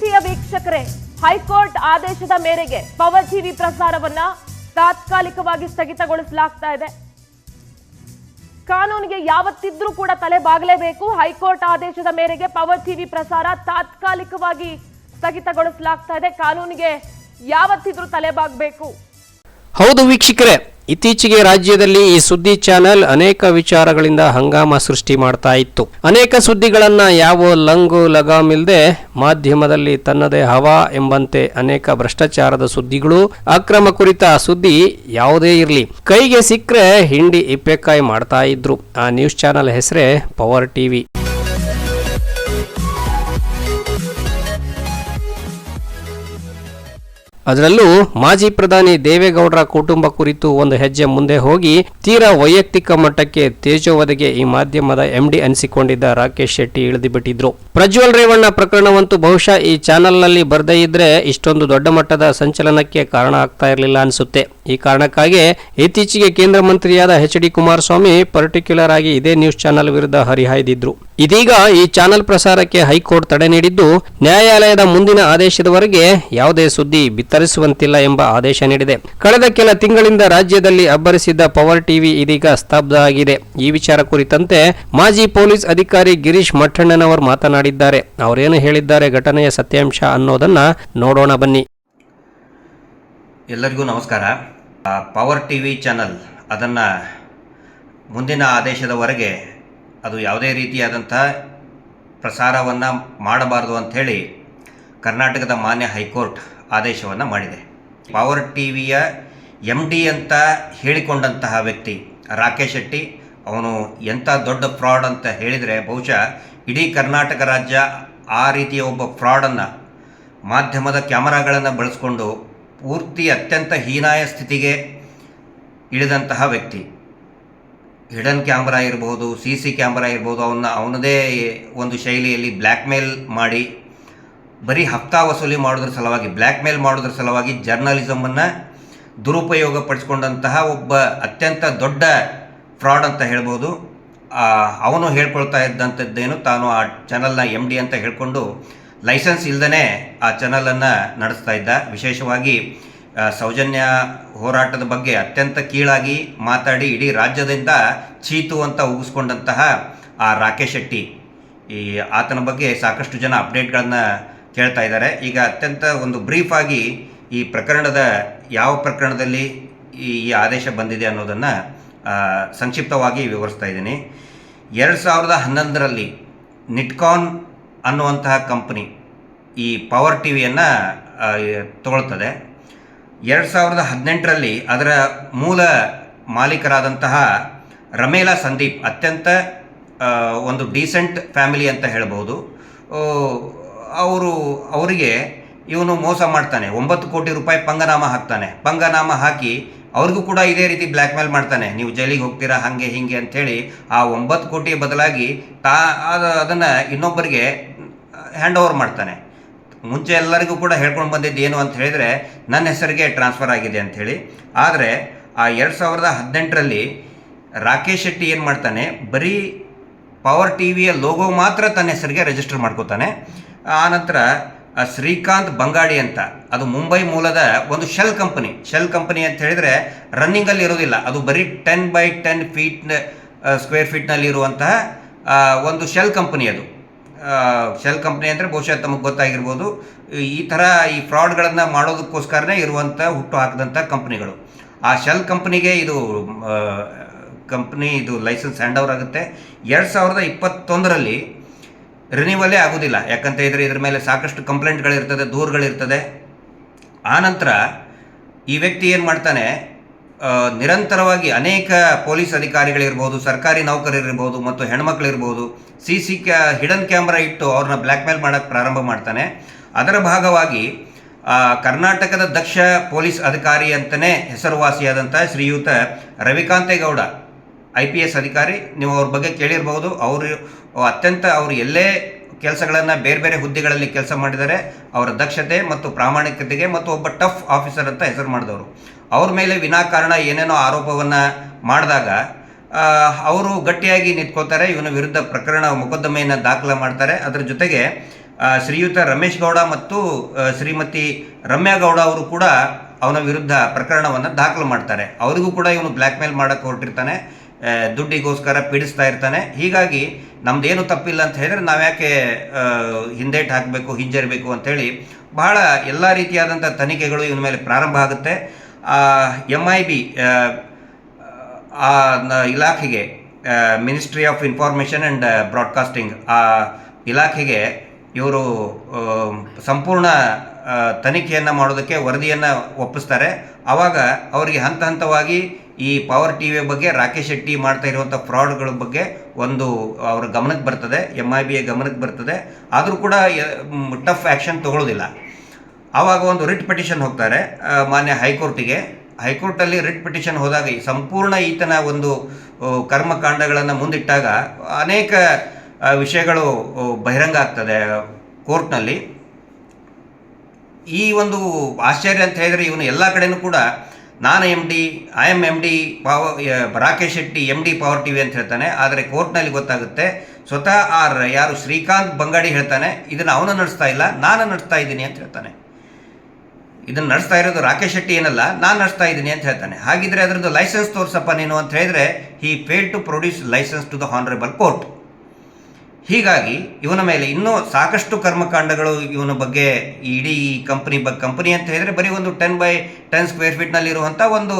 ಪ್ರೀತಿಯ ವೀಕ್ಷಕರೇ, ಹೈಕೋರ್ಟ್ ಆದೇಶದ ಮೇರೆಗೆ ಪವರ್ ಟಿವಿ ಪ್ರಸಾರವನ್ನ ತಾತ್ಕಾಲಿಕವಾಗಿ ಸ್ಥಗಿತಗೊಳಿಸಲಾಗ್ತಾ ಇದೆ. ಕಾನೂನಿಗೆ ಯಾವತ್ತಿದ್ರೂ ಕೂಡ ತಲೆ ಬಾಗಲೇಬೇಕು. ಹೈಕೋರ್ಟ್ ಆದೇಶದ ಮೇರೆಗೆ ಪವರ್ ಟಿವಿ ಪ್ರಸಾರ ತಾತ್ಕಾಲಿಕವಾಗಿ ಸ್ಥಗಿತಗೊಳಿಸಲಾಗ್ತಾ ಇದೆ. ಕಾನೂನಿಗೆ ಯಾವತ್ತಿದ್ರೂ ತಲೆ ಬಾಗಬೇಕು. ಹೌದು ವೀಕ್ಷಕರೇ ಇತ್ತೀಚೆಗೆ ರಾಜ್ಯದಲ್ಲಿ ಈ ಸುದ್ದಿ ಚಾನೆಲ್ ಅನೇಕ ವಿಚಾರಗಳಿಂದ ಹಂಗಾಮ ಸೃಷ್ಟಿ ಮಾಡ್ತಾ ಇತ್ತು. ಅನೇಕ ಸುದ್ದಿಗಳನ್ನ ಯಾವ ಲಂಗು ಲಗಾಮಿಲ್ದೆ ಮಾಧ್ಯಮದಲ್ಲಿ ತನ್ನದೇ ಹವಾ ಎಂಬಂತೆ ಅನೇಕ ಭ್ರಷ್ಟಾಚಾರದ ಸುದ್ದಿಗಳು, ಅಕ್ರಮ ಕುರಿತ ಸುದ್ದಿ ಯಾವುದೇ ಇರಲಿ. ಕೈಗೆ ಸಿಕ್ಕರೆ ಹಿಂಡಿ ಇಪ್ಪೆಕಾಯಿ ಮಾಡ್ತಾ ಇದ್ರು. ಆ ನ್ಯೂಸ್ ಚಾನೆಲ್ ಹೆಸರೇ ಪವರ್ ಟಿವಿ. ಅದರಲ್ಲೂ ಮಾಜಿ ಪ್ರಧಾನಿ ದೇವೇಗೌಡರ ಕುಟುಂಬ ಕುರಿತು ಒಂದು ಹೆಜ್ಜೆ ಮುಂದೆ ಹೋಗಿ ತೀರಾ ವೈಯಕ್ತಿಕ ಮಟ್ಟಕ್ಕೆ ತೇಜೋವಧೆಗೆ ಈ ಮಾಧ್ಯಮದ ಎಂಡಿ ಅನಿಸಿಕೊಂಡಿದ್ದ ರಾಕೇಶ್ ಶೆಟ್ಟಿ ಇಳಿದುಬಿಟ್ಟಿದ್ರು. ಪ್ರಜ್ವಲ್ ರೇವಣ್ಣ ಪ್ರಕರಣವಂತೂ ಬಹುಶಃ ಈ ಚಾನೆಲ್ನಲ್ಲಿ ಬರ್ದೇ ಇದ್ರೆ ಇಷ್ಟೊಂದು ದೊಡ್ಡ ಮಟ್ಟದ ಸಂಚಲನಕ್ಕೆ ಕಾರಣ ಆಗ್ತಾ ಇರಲಿಲ್ಲ ಅನಿಸುತ್ತೆ. ಈ ಕಾರಣಕ್ಕಾಗಿ ಇತ್ತೀಚೆಗೆ ಕೇಂದ್ರ ಮಂತ್ರಿಯಾದ ಎಚ್ ಡಿ ಕುಮಾರಸ್ವಾಮಿ ಪರ್ಟಿಕ್ಯುಲರ್ ಆಗಿ ಇದೇ ನ್ಯೂಸ್ ಚಾನೆಲ್ ವಿರುದ್ಧ ಹರಿಹಾಯ್ದಿದ್ರು. ಇದೀಗ ಈ ಚಾನೆಲ್ ಪ್ರಸಾರಕ್ಕೆ ಹೈಕೋರ್ಟ್ ತಡೆ ನೀಡಿದ್ದು, ನ್ಯಾಯಾಲಯದ ಮುಂದಿನ ಆದೇಶದವರೆಗೆ ಯಾವುದೇ ಸುದ್ದಿ ಬಿತ್ತರಿಸುವಂತಿಲ್ಲ ಎಂಬ ಆದೇಶ ನೀಡಿದೆ. ಕಳೆದ ಕೆಲ ತಿಂಗಳಿಂದ ರಾಜ್ಯದಲ್ಲಿ ಅಬ್ಬರಿಸಿದ್ದ ಪವರ್ ಟಿವಿ ಇದೀಗ ಸ್ತಬ್ಧ ಆಗಿದೆ. ಈ ವಿಚಾರ ಕುರಿತಂತೆ ಮಾಜಿ ಪೊಲೀಸ್ ಅಧಿಕಾರಿ ಗಿರೀಶ್ ಮಠಣ್ಣನವರು ಮಾತನಾಡಿದ್ದಾರೆ. ಅವರೇನು ಹೇಳಿದ್ದಾರೆ ಘಟನೆಯ ಸತ್ಯಾಂಶ ಅನ್ನೋದನ್ನ ನೋಡೋಣ ಬನ್ನಿ. ಎಲ್ಲರಿಗೂ ನಮಸ್ಕಾರ. ಪವರ್ ಟಿವಿ ಚಾನಲ್ ಅದನ್ನು ಮುಂದಿನ ಆದೇಶದವರೆಗೆ ಅದು ಯಾವುದೇ ರೀತಿಯಾದಂಥ ಪ್ರಸಾರವನ್ನು ಮಾಡಬಾರದು ಅಂಥೇಳಿ ಕರ್ನಾಟಕದ ಮಾನ್ಯ ಹೈಕೋರ್ಟ್ ಆದೇಶವನ್ನು ಮಾಡಿದೆ. ಪವರ್ ಟಿ ವಿಯ ಎಂ ಡಿ ಅಂತ ಹೇಳಿಕೊಂಡಂತಹ ವ್ಯಕ್ತಿ ರಾಕೇಶ್ ಶೆಟ್ಟಿ, ಅವನು ಎಂಥ ದೊಡ್ಡ ಫ್ರಾಡ್ ಅಂತ ಹೇಳಿದರೆ ಬಹುಶಃ ಇಡೀ ಕರ್ನಾಟಕ ರಾಜ್ಯ ಆ ರೀತಿಯ ಒಬ್ಬ ಫ್ರಾಡನ್ನು ಮಾಧ್ಯಮದ ಕ್ಯಾಮರಾಗಳನ್ನು ಬಳಸ್ಕೊಂಡು ಪೂರ್ತಿ ಅತ್ಯಂತ ಹೀನಾಯ ಸ್ಥಿತಿಗೆ ಇಳಿದಂತಹ ವ್ಯಕ್ತಿ. ಹಿಡನ್ ಕ್ಯಾಮ್ರಾ ಇರ್ಬೋದು, ಸಿ ಸಿ ಕ್ಯಾಮ್ರಾ ಇರ್ಬೋದು ಅವನ್ನ ಅವನದೇ ಒಂದು ಶೈಲಿಯಲ್ಲಿ ಬ್ಲ್ಯಾಕ್ ಮೇಲ್ ಮಾಡಿ, ಬರೀ ಹಫ್ತಾ ವಸೂಲಿ ಮಾಡೋದ್ರ ಸಲುವಾಗಿ ಬ್ಲ್ಯಾಕ್ ಮೇಲ್ ಮಾಡೋದ್ರ ಸಲುವಾಗಿ ಜರ್ನಲಿಸಮನ್ನು ದುರುಪಯೋಗ ಪಡಿಸ್ಕೊಂಡಂತಹ ಒಬ್ಬ ಅತ್ಯಂತ ದೊಡ್ಡ ಫ್ರಾಡ್ ಅಂತ ಹೇಳ್ಬೋದು. ಅವನು ಹೇಳ್ಕೊಳ್ತಾ ಇದ್ದಂಥದ್ದೇನು ತಾನು ಆ ಚಾನಲ್ನ ಎಂ ಡಿ ಅಂತ ಹೇಳಿಕೊಂಡು ಲೈಸೆನ್ಸ್ ಇಲ್ಲದೇ ಆ ಚಾನಲನ್ನು ನಡೆಸ್ತಾ ಇದ್ದ. ವಿಶೇಷವಾಗಿ ಸೌಜನ್ಯ ಹೋರಾಟದ ಬಗ್ಗೆ ಅತ್ಯಂತ ಕೀಳಾಗಿ ಮಾತಾಡಿ ಇಡೀ ರಾಜ್ಯದಿಂದ ಚೀತು ಅಂತ ಉಗಿಸ್ಕೊಂಡಂತಹ ಆ ರಾಕೇಶ್ ಶೆಟ್ಟಿ. ಈ ಆತನ ಬಗ್ಗೆ ಸಾಕಷ್ಟು ಜನ ಅಪ್ಡೇಟ್ಗಳನ್ನು ಕೇಳ್ತಾ ಇದ್ದಾರೆ. ಈಗ ಅತ್ಯಂತ ಒಂದು ಬ್ರೀಫ್ ಆಗಿ ಈ ಪ್ರಕರಣದ ಯಾವ ಪ್ರಕರಣದಲ್ಲಿ ಈ ಆದೇಶ ಬಂದಿದೆ ಅನ್ನೋದನ್ನು ಸಂಕ್ಷಿಪ್ತವಾಗಿ ವಿವರಿಸ್ತಾ ಇದ್ದೀನಿ. ಎರಡು ಸಾವಿರದ ಹನ್ನೊಂದರಲ್ಲಿ ನಿಟ್ಕಾನ್ ಅನ್ನುವಂತಹ ಕಂಪ್ನಿ ಈ ಪವರ್ ಟಿ ವಿಯನ್ನು ತಗೊಳ್ತದೆ. ಎರಡು ಸಾವಿರದ ಹದಿನೆಂಟರಲ್ಲಿ ಅದರ ಮೂಲ ಮಾಲೀಕರಾದಂತಹ ರಮೇಲಾ ಸಂದೀಪ್, ಅತ್ಯಂತ ಒಂದು ಡೀಸೆಂಟ್ ಫ್ಯಾಮಿಲಿ ಅಂತ ಹೇಳ್ಬೋದು. ಅವರು, ಅವರಿಗೆ ಇವನು ಮೋಸ ಮಾಡ್ತಾನೆ. ಒಂಬತ್ತು ಕೋಟಿ ರೂಪಾಯಿ ಪಂಗನಾಮ ಹಾಕ್ತಾನೆ. ಪಂಗನಾಮ ಹಾಕಿ ಅವ್ರಿಗೂ ಕೂಡ ಇದೇ ರೀತಿ ಬ್ಲ್ಯಾಕ್ ಮೇಲ್ ಮಾಡ್ತಾನೆ. ನೀವು ಜೈಲಿಗೆ ಹೋಗ್ತೀರಾ, ಹಾಗೆ, ಹೀಗೆ ಅಂಥೇಳಿ ಆ ಒಂಬತ್ತು ಕೋಟಿ ಬದಲಾಗಿ ತಾ ಅದನ್ನು ಇನ್ನೊಬ್ಬರಿಗೆ ಹ್ಯಾಂಡ್ ಓವರ್ ಮಾಡ್ತಾನೆ. ಮುಂಚೆ ಎಲ್ಲರಿಗೂ ಕೂಡ ಹೇಳ್ಕೊಂಡು ಬಂದಿದ್ದು ಏನು ಅಂತ ಹೇಳಿದರೆ, ನನ್ನ ಹೆಸರಿಗೆ ಟ್ರಾನ್ಸ್ಫರ್ ಆಗಿದೆ ಅಂಥೇಳಿ ಆದರೆ, ಆ ಎರಡು ಸಾವಿರದ ಹದಿನೆಂಟರಲ್ಲಿ ರಾಕೇಶ್ ಶೆಟ್ಟಿ ಏನು ಮಾಡ್ತಾನೆ, ಬರೀ ಪವರ್ ಟಿ ವಿಯ ಲೋಗೋ ಮಾತ್ರ ತನ್ನ ಹೆಸರಿಗೆ ರಿಜಿಸ್ಟರ್ ಮಾಡ್ಕೋತಾನೆ. ಆನಂತರ ಶ್ರೀಕಾಂತ್ ಬಂಗಾಡಿ ಅಂತ, ಅದು ಮುಂಬೈ ಮೂಲದ ಒಂದು ಶೆಲ್ ಕಂಪನಿ ಶೆಲ್ ಕಂಪನಿ ಅಂತ ಹೇಳಿದರೆ ರನ್ನಿಂಗಲ್ಲಿ ಇರೋದಿಲ್ಲ. ಅದು ಬರೀ ten by ten feet square ಫೀಟ್ನಲ್ಲಿ ಇರುವಂತಹ ಒಂದು ಶೆಲ್ ಕಂಪನಿ ಅದು. ಶೆಲ್ ಕಂಪ್ನಿ ಅಂದರೆ ಬಹುಶಃ ತಮಗೆ ಗೊತ್ತಾಗಿರ್ಬೋದು. ಈ ಥರ ಈ ಫ್ರಾಡ್ಗಳನ್ನು ಮಾಡೋದಕ್ಕೋಸ್ಕರನೇ ಇರುವಂಥ ಹುಟ್ಟು ಹಾಕಿದಂಥ ಕಂಪ್ನಿಗಳು. ಆ ಶೆಲ್ ಕಂಪ್ನಿಗೆ ಇದು ಕಂಪ್ನಿ ಇದು ಲೈಸೆನ್ಸ್ ಹ್ಯಾಂಡ್ ಓವರ್ ಆಗುತ್ತೆ. ಎರಡು ಸಾವಿರದ ಇಪ್ಪತ್ತೊಂದರಲ್ಲಿ ರಿನಿವಲೇ ಆಗೋದಿಲ್ಲ. ಯಾಕಂತ ಇದ್ರೆ ಇದ್ರ ಮೇಲೆ ಸಾಕಷ್ಟು ಕಂಪ್ಲೇಂಟ್ಗಳಿರ್ತದೆ ದೂರುಗಳಿರ್ತದೆ. ಆನಂತರ ಈ ವ್ಯಕ್ತಿ ಏನು ಮಾಡ್ತಾನೆ ನಿರಂತರವಾಗಿ ಅನೇಕ ಪೊಲೀಸ್ ಅಧಿಕಾರಿಗಳಿರ್ಬೋದು, ಸರ್ಕಾರಿ ನೌಕರರಿರ್ಬೋದು ಮತ್ತು ಹೆಣ್ಮಕ್ಳಿರ್ಬೋದು ಸಿ ಸಿ ಕ್ಯಾ, ಹಿಡನ್ ಕ್ಯಾಮ್ರಾ ಇಟ್ಟು ಅವ್ರನ್ನ ಬ್ಲ್ಯಾಕ್ ಮೇಲ್ ಮಾಡೋಕ್ಕೆ ಪ್ರಾರಂಭ ಮಾಡ್ತಾನೆ. ಅದರ ಭಾಗವಾಗಿ ಕರ್ನಾಟಕದ ದಕ್ಷ ಪೊಲೀಸ್ ಅಧಿಕಾರಿ ಅಂತಲೇ ಹೆಸರುವಾಸಿಯಾದಂಥ ಶ್ರೀಯುತ ರವಿಕಾಂತೇಗೌಡ ಐ ಪಿ ಎಸ್ ಅಧಿಕಾರಿ. ನೀವು ಅವ್ರ ಬಗ್ಗೆ ಕೇಳಿರ್ಬೋದು. ಅವರು, ಅತ್ಯಂತ ಅವರು ಎಲ್ಲೇ ಕೆಲಸಗಳನ್ನು ಬೇರೆ ಬೇರೆ ಹುದ್ದೆಗಳಲ್ಲಿ ಕೆಲಸ ಮಾಡಿದರೆ ಅವರ ದಕ್ಷತೆ ಮತ್ತು ಪ್ರಾಮಾಣಿಕತೆಗೆ ಮತ್ತು ಒಬ್ಬ ಟಫ್ ಆಫೀಸರ್ ಅಂತ ಹೆಸರು ಮಾಡಿದವರು. ಅವ್ರ ಮೇಲೆ ವಿನಾಕಾರಣ ಏನೇನೋ ಆರೋಪವನ್ನು ಮಾಡಿದಾಗ ಅವರು ಗಟ್ಟಿಯಾಗಿ ನಿಂತ್ಕೋತಾರೆ ಇವನ ವಿರುದ್ಧ ಪ್ರಕರಣ ಮೊಕದ್ದಮೆಯನ್ನು ದಾಖಲೆ ಮಾಡ್ತಾರೆ. ಅದರ ಜೊತೆಗೆ ಶ್ರೀಯುತ ರಮೇಶ್ ಗೌಡ ಮತ್ತು ಶ್ರೀಮತಿ ರಮ್ಯಾ ಗೌಡ ಅವರು ಕೂಡ ಅವನ ವಿರುದ್ಧ ಪ್ರಕರಣವನ್ನು ದಾಖಲು ಮಾಡ್ತಾರೆ. ಅವರಿಗೂ ಕೂಡ ಇವನು ಬ್ಲ್ಯಾಕ್ ಮೇಲ್ ಮಾಡೋಕ್ಕೆ ಹೊರಟಿರ್ತಾನೆ. ದುಡ್ಡಿಗೋಸ್ಕರ ಪೀಡಿಸ್ತಾ ಇರ್ತಾನೆ. ಹೀಗಾಗಿ ನಮ್ದೇನು ತಪ್ಪಿಲ್ಲ ಅಂತ ಹೇಳಿದ್ರೆ ನಾವ್ಯಾಕೆ ಯಾಕೆ ಹಿಂದೇಟು ಹಾಕಬೇಕು, ಹಿಂಜರಿಬೇಕು ಅಂಥೇಳಿ ಬಹಳ ಎಲ್ಲ ರೀತಿಯಾದಂಥ ತನಿಖೆಗಳು ಇವನ ಮೇಲೆ ಪ್ರಾರಂಭ ಆಗುತ್ತೆ. ಎಂ ಐ ಬಿ ಆ ಇಲಾಖೆಗೆ ministry of information and broadcasting ಆ, ಇಲಾಖೆಗೆ ಇವರು ಸಂಪೂರ್ಣ ತನಿಖೆಯನ್ನು ಮಾಡೋದಕ್ಕೆ ವರದಿಯನ್ನು ಒಪ್ಪಿಸ್ತಾರೆ. ಆವಾಗ ಅವರಿಗೆ ಹಂತ ಹಂತವಾಗಿ ಈ ಪವರ್ ಟಿ ವಿ ಬಗ್ಗೆ, ರಾಕೇಶ್ ಶೆಟ್ಟಿ ಮಾಡ್ತಾ ಇರುವಂಥ ಫ್ರಾಡ್ಗಳ ಬಗ್ಗೆ ಒಂದು ಅವರ ಗಮನಕ್ಕೆ ಬರ್ತದೆ ಎಂ ಐ ಬಿ ಎ ಗಮನಕ್ಕೆ ಬರ್ತದೆ. ಆದರೂ ಕೂಡ ಟಫ್ ಆ್ಯಕ್ಷನ್ ತಗೊಳ್ಳೋದಿಲ್ಲ ಆವಾಗ ಒಂದು ರಿಟ್ ಪಿಟಿಷನ್ ಹೋಗ್ತಾರೆ ಮಾನ್ಯ ಹೈಕೋರ್ಟಿಗೆ. ಹೈಕೋರ್ಟಲ್ಲಿ ರಿಟ್ ಪಿಟಿಷನ್ ಹೋದಾಗ ಸಂಪೂರ್ಣ ಈತನ ಒಂದು ಕರ್ಮಕಾಂಡಗಳನ್ನು ಮುಂದಿಟ್ಟಾಗ ಅನೇಕ ವಿಷಯಗಳು ಬಹಿರಂಗ ಆಗ್ತದೆ ಕೋರ್ಟ್ನಲ್ಲಿ. ಈ ಒಂದು ಆಶ್ಚರ್ಯ ಅಂತ ಹೇಳಿದರೆ ಇವನು ಎಲ್ಲ ಕಡೆನೂ ಕೂಡ ನಾನು M D I M M D Pava Rakesh Shetty M D power T V ಅಂತ ಹೇಳ್ತಾನೆ. ಆದರೆ ಕೋರ್ಟ್ನಲ್ಲಿ ಗೊತ್ತಾಗುತ್ತೆ, ಸ್ವತಃ ಆ ಯಾರು ಶ್ರೀಕಾಂತ್ ಬಂಗಾಡಿ ಹೇಳ್ತಾನೆ, ಇದನ್ನು ಅವನು ನಡೆಸ್ತಾ ಇಲ್ಲ, ನಾನು ನಡೆಸ್ತಾ ಇದ್ದೀನಿ ಅಂತ ಹೇಳ್ತಾನೆ. ಇದನ್ನು ನಡೆಸ್ತಾ ಇರೋದು ರಾಕೇಶ್ ಶೆಟ್ಟಿ ಏನಲ್ಲ, ನಾನು ನಡೆಸ್ತಾ ಇದ್ದೀನಿ ಅಂತ ಹೇಳ್ತಾನೆ. ಹಾಗಿದ್ರೆ ಅದರದ್ದು ಲೈಸೆನ್ಸ್ ತೋರಿಸಪ್ಪ ನೀನು ಅಂತ ಹೇಳಿದ್ರೆ he fail to produce licence to the honourable court ಹೀಗಾಗಿ ಇವನ ಮೇಲೆ ಇನ್ನೂ ಸಾಕಷ್ಟು ಕರ್ಮಕಾಂಡಗಳು ಇವನ ಬಗ್ಗೆ ಈ ಇಡೀ ಕಂಪನಿ ಬ ಕಂಪನಿ ಅಂತ ಹೇಳಿದರೆ ಬರೀ ಒಂದು ಟೆನ್ ಬೈ ಟೆನ್ ಸ್ಕ್ವೇರ್ ಫೀಟ್ನಲ್ಲಿರುವಂಥ ಒಂದು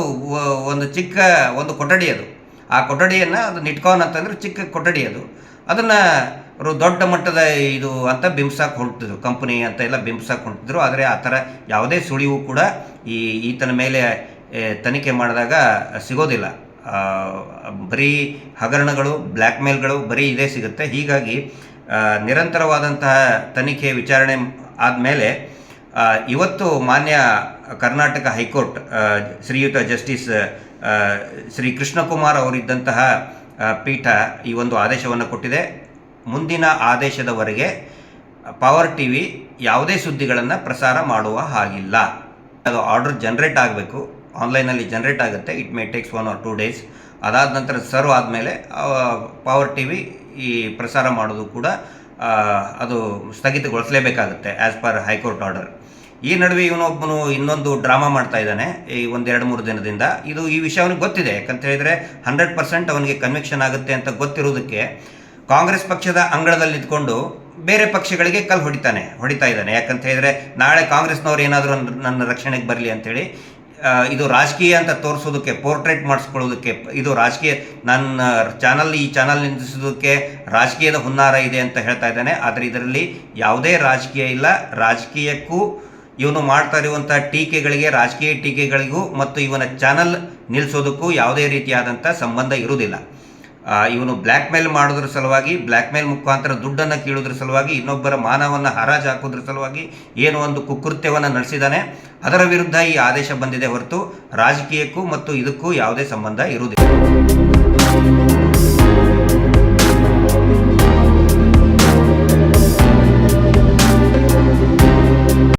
ಒಂದು ಚಿಕ್ಕ ಒಂದು ಕೊಠಡಿ ಅದು. ಆ ಕೊಠಡಿಯನ್ನು ಅದು ನಿಟ್ಕೋನ್ ಅಂತಂದರೆ ಚಿಕ್ಕ ಕೊಠಡಿ ಅದು. ಅದನ್ನು ದೊಡ್ಡ ಮಟ್ಟದ ಇದು ಅಂತ ಬಿಂಬಿಸಕ್ಕೆ ಹೊರಟಿದ್ರು. ಕಂಪನಿ ಅಂತ ಎಲ್ಲ ಬಿಂಬಿಸಕ್ಕೆ ಹೊರಟಿದ್ರು. ಆದರೆ ಆ ಥರ ಯಾವುದೇ ಸುಳಿವು ಕೂಡ ಈ ಈತನ ಮೇಲೆ ತನಿಖೆ ಮಾಡಿದಾಗ ಸಿಗೋದಿಲ್ಲ. ಬರೀ ಹಗರಣಗಳು ಬ್ಲ್ಯಾಕ್ ಮೇಲ್ಗಳು ಬರೀ ಇದೇ ಸಿಗುತ್ತೆ. ಹೀಗಾಗಿ ನಿರಂತರವಾದಂತಹ ತನಿಖೆ ವಿಚಾರಣೆ ಆದಮೇಲೆ ಇವತ್ತು ಮಾನ್ಯ ಕರ್ನಾಟಕ ಹೈಕೋರ್ಟ್ ಶ್ರೀಯುತ ಜಸ್ಟಿಸ್ ಶ್ರೀ ಕೃಷ್ಣಕುಮಾರ್ ಅವರಿದ್ದಂತಹ ಪೀಠ ಈ ಒಂದು ಆದೇಶವನ್ನು ಕೊಟ್ಟಿದೆ. ಮುಂದಿನ ಆದೇಶದವರೆಗೆ ಪವರ್ ಟಿ ವಿ ಯಾವುದೇ ಸುದ್ದಿಗಳನ್ನು ಪ್ರಸಾರ ಮಾಡುವ ಹಾಗಿಲ್ಲ. ಅದು ಆರ್ಡರ್ ಜನರೇಟ್ ಆಗಬೇಕು. ಆನ್ಲೈನಲ್ಲಿ ಜನ್ರೇಟ್ ಆಗುತ್ತೆ. It may takes one or two days ಅದಾದ ನಂತರ ಸರ್ವ್ ಆದಮೇಲೆ ಪವರ್ ಟಿ ವಿ ಈ ಪ್ರಸಾರ ಮಾಡೋದು ಕೂಡ ಅದು ಸ್ಥಗಿತಗೊಳಿಸಲೇಬೇಕಾಗುತ್ತೆ as per high court order ಈ ನಡುವೆ ಇವನೊಬ್ಬನು ಇನ್ನೊಂದು ಡ್ರಾಮಾ ಮಾಡ್ತಾ ಇದ್ದಾನೆ ಈ ಒಂದೆರಡು ಮೂರು ದಿನದಿಂದ. ಇದು ಈ ವಿಷಯ ಅವನಿಗೆ ಗೊತ್ತಿದೆ. ಯಾಕಂತ ಹೇಳಿದರೆ ಹಂಡ್ರೆಡ್ ಪರ್ಸೆಂಟ್ ಅವನಿಗೆ ಕನ್ವಿಕ್ಷನ್ ಆಗುತ್ತೆ ಅಂತ ಗೊತ್ತಿರೋದಕ್ಕೆ ಕಾಂಗ್ರೆಸ್ ಪಕ್ಷದ ಅಂಗಳದಲ್ಲಿ ಇದ್ಕೊಂಡು ಬೇರೆ ಪಕ್ಷಗಳಿಗೆ ಕಲ್ಲು ಹೊಡಿತಾನೆ ಹೊಡಿತಾ ಇದ್ದಾನೆ. ಯಾಕಂತ ಹೇಳಿದರೆ ನಾಳೆ ಕಾಂಗ್ರೆಸ್ನವ್ರು ಏನಾದರೂ ನನ್ನ ರಕ್ಷಣೆಗೆ ಬರಲಿ ಅಂತೇಳಿ ಆ, ಇದು ರಾಜಕೀಯ ಅಂತ ತೋರಿಸೋದಕ್ಕೆ ಪೋರ್ಟ್ರೇಟ್ ಮಾಡಿಸ್ಕೊಳ್ಳೋದಕ್ಕೆ, ಇದು ರಾಜಕೀಯ ನನ್ನ ಚಾನಲ್ ಈ ಚಾನಲ್ ನಿಂದಿಸೋದಕ್ಕೆ ರಾಜಕೀಯದ ಹುನ್ನಾರ ಇದೆ ಅಂತ ಹೇಳ್ತಾ ಇದ್ದಾನೆ. ಆದರೆ ಇದರಲ್ಲಿ ಯಾವುದೇ ರಾಜಕೀಯ ಇಲ್ಲ. ರಾಜಕೀಯಕ್ಕೂ ಇವನು ಮಾಡ್ತಾ ಇರುವಂಥ ಟೀಕೆಗಳಿಗೆ, ರಾಜಕೀಯ ಟೀಕೆಗಳಿಗೂ ಮತ್ತು ಇವನ ಚಾನಲ್ ನಿಲ್ಲಿಸೋದಕ್ಕೂ ಯಾವುದೇ ರೀತಿಯಾದಂಥ ಸಂಬಂಧ ಇರುವುದಿಲ್ಲ. ಇವನು ಬ್ಲ್ಯಾಕ್ ಮೇಲ್ ಮಾಡೋದ್ರ ಸಲುವಾಗಿ ಬ್ಲ್ಯಾಕ್ ಮೇಲ್ ಮುಖಾಂತರ ದುಡ್ಡನ್ನು ಕೀಳೋದ್ರ ಸಲುವಾಗಿ, ಇನ್ನೊಬ್ಬರ ಮಾನವನ್ನು ಹರಾಜು ಹಾಕೋದ್ರ ಸಲುವಾಗಿ ಏನು ಒಂದು ಕುಕೃತ್ಯವನ್ನು ನಡೆಸಿದ್ದಾನೆ ಅದರ ವಿರುದ್ಧ ಈ ಆದೇಶ ಬಂದಿದೆ ಹೊರತು ರಾಜಕೀಯಕ್ಕೂ ಮತ್ತು ಇದಕ್ಕೂ ಯಾವುದೇ ಸಂಬಂಧ ಇರುವುದಿಲ್ಲ.